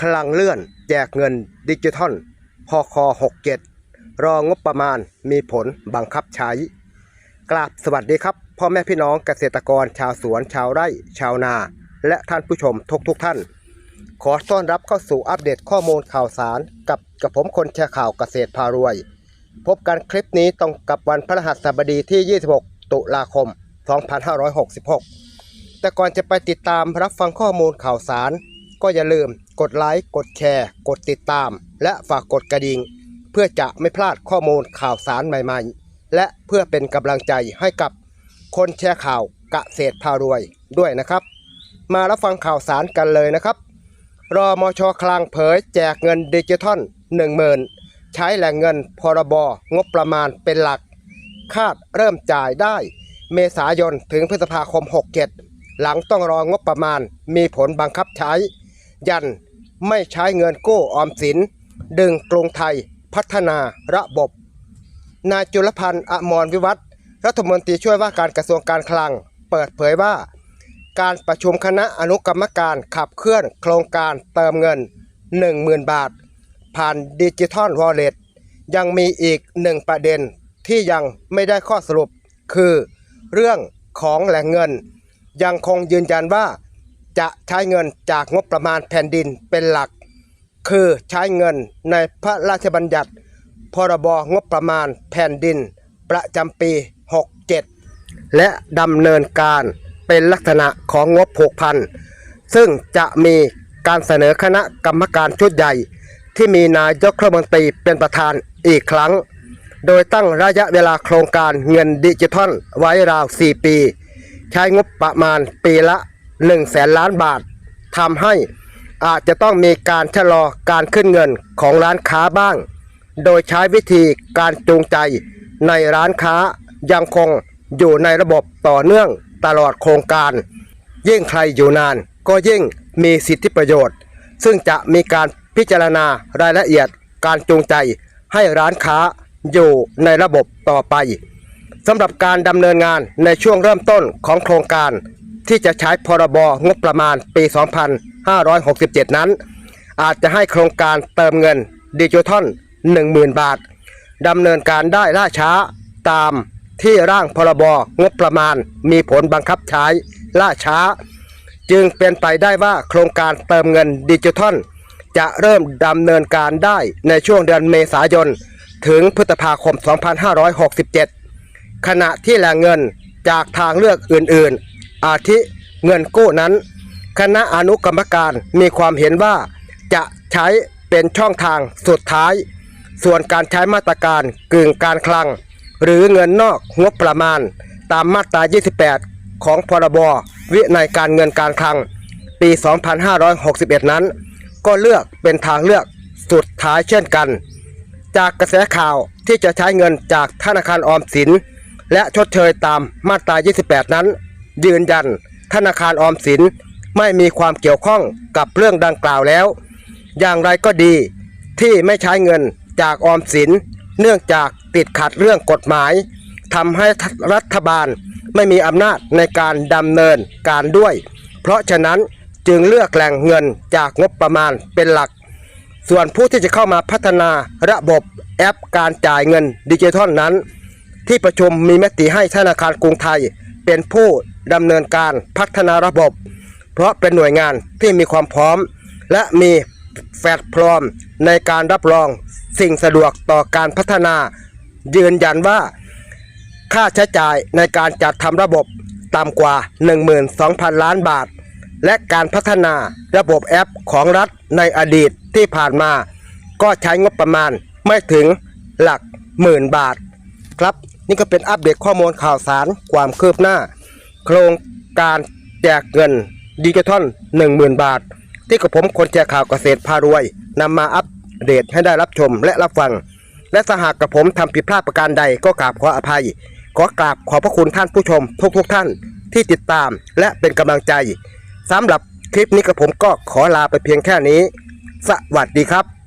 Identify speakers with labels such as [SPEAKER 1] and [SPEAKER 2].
[SPEAKER 1] คลังเลื่อน แจกเงินดิจิทัลพค67 รองบประมาณมีผลบังคับใช้ กราบสวัสดีครับ พ่อแม่พี่น้องเกษตรกรชาวสวนชาวไร่ ชาวนา และท่านผู้ชมทุกทุกท่าน ขอต้อนรับเข้าสู่อัปเดตข้อมูลข่าวสาร กับกับผมคนแชร์ข่าวเกษตรพารวย พบกันคลิปนี้ตรงกับวันพฤหัสบดีที่ 26 ตุลาคม 2566 แต่ก่อนจะไปติดตามรับฟังข้อมูลข่าวสาร ก็อย่าลืม กดไลค์ กดแชร์ กดติดตาม และฝากกดกระดิ่ง เพื่อจะไม่พลาดข้อมูลข่าวสารใหม่ๆ และเพื่อเป็นกำลังใจให้กับคนแชร์ข่าวกเกษตรพารวยด้วยนะครับ มารับฟังข่าวสารกันเลยนะครับ รอมชคลังเผยแจกเงินดิจิทัล1 0,000 ใช้แหล่งเงินพรบงบประมาณเป็นหลัก คาดเริ่มจ่ายได้ เมษายนถึงพฤษภาคม 67 หลังต้องรองบประมาณมีผลบังคับใช้ ยัน ไม่ใช้เงินกู้ออมสิน ดึงกรุงไทยพัฒนาระบบ นายจุลพันธ์อมรวิวัฒน์รัฐมนตรีช่วยว่าการกระทรวงการคลัง เปิดเผยว่า การประชุมคณะอนุกรรมการขับเคลื่อนโครงการเติมเงิน 10,000 บาท ผ่านดิจิทัลวอลเล็ตยังมีอีกหนึ่งประเด็นที่ยังไม่ได้ข้อสรุป คือ เรื่องของแหล่งเงิน ยังคงยืนยันว่า จะใช้เงินจากงบประมาณแผ่นดินเป็นหลัก คือใช้เงินในพระราชบัญญัติ พรบงบประมาณแผ่นดิน ประจำปี 67 และดำเนินการเป็นลักษณะของงบผูกพันซึ่งจะมีการเสนอคณะกรรมการชุดใหญ่ ที่มีนายกรัฐมนตรีเป็นประธานอีกครั้ง โดยตั้งระยะเวลาโครงการเงินดิจิทัลไว้ราว 4 ปี ใช้งบประมาณปีละ 1แสนล้านบาททำให้อาจจะต้องมีการชะลอการขึ้นเงินของร้านค้าบ้าง โดยใช้วิธีการจูงใจในร้านค้ายังคงอยู่ในระบบต่อเนื่องตลอดโครงการ ยิ่งใครอยู่นานก็ยิ่งมีสิทธิประโยชน์ ซึ่งจะมีการพิจารณารายละเอียดการจูงใจให้ร้านค้าอยู่ในระบบต่อไปสำหรับการดำเนินงานในช่วงเริ่มต้นของโครงการ ที่จะใช้พรบงบประมาณปี 2567 นั้น อาจจะให้โครงการเติมเงินดิจิทัล 10,000 บาทดำเนินการได้ล่าช้าตามที่ร่างพรบงบประมาณมีผลบังคับใช้ล่าช้า จึงเป็นไปได้ว่าโครงการเติมเงินดิจิทัล จะเริ่มดำเนินการได้ในช่วงเดือนเมษายน ถึงพฤษภาคม 2567 ขณะที่แหล่งเงินจากทางเลือกอื่นๆ อาทิเงินกู้นั้น คณะอนุกรรมการมีความเห็นว่าจะใช้เป็นช่องทางสุดท้าย ส่วนการใช้มาตรการกึ่งการคลัง หรือเงินนอกงบประมาณ ตามมาตรา 28 ของพรบวินัยการเงินการคลัง ปี 2561 นั้น ก็เลือกเป็นทางเลือกสุดท้ายเช่นกัน จากกระแสข่าวที่จะใช้เงินจากธนาคารออมสิน และชดเชยตามมาตรา 28 นั้น ยืนยัน ธนาคารออมสินไม่มีความเกี่ยวข้องกับเรื่องดังกล่าวแล้ว อย่างไรก็ดีที่ไม่ใช้เงินจากออมสิน เนื่องจากติดขัดเรื่องกฎหมายทำให้รัฐบาลไม่มีอำนาจในการดำเนินการด้วย เพราะฉะนั้นจึงเลือกแหล่งเงินจากงบประมาณเป็นหลัก ส่วนผู้ที่จะเข้ามาพัฒนาระบบแอปการจ่ายเงินดิจิทัลนั้น ที่ประชุมมีมติให้ธนาคารกรุงไทย เป็นผู้ดำเนินการพัฒนาระบบ เพราะเป็นหน่วยงานที่มีความพร้อม และมีแฟลตพร้อมในการรับรองสิ่งสะดวกต่อการพัฒนา ยืนยันว่า ค่าใช้จ่ายในการจัดทำระบบต่ำกว่า 12,000 ล้านบาท และการพัฒนาระบบแอปของรัฐในอดีตที่ผ่านมา ก็ใช้งบประมาณไม่ถึงหลักหมื่นบาทครับ นี่ก็เป็นอัปเดตข้อมูลข่าวสารความคืบหน้า โครงการแจกเงินดิจิทัล10,000 บาท ที่กับผมคนแชร์ข่าวเกษตรพารวยนำมาอัปเดตให้ได้รับชมและรับฟัง และสหากกับผมทำผิดพลาดประการใดก็กราบขออภัย ขอกราบขอบพระคุณท่านผู้ชมทุกๆทท่านที่ติดตามและเป็นกำลังใจสำหรับคลิปนี้กับผมก็ขอลาไปเพียงแค่นี้ สวัสดีครับ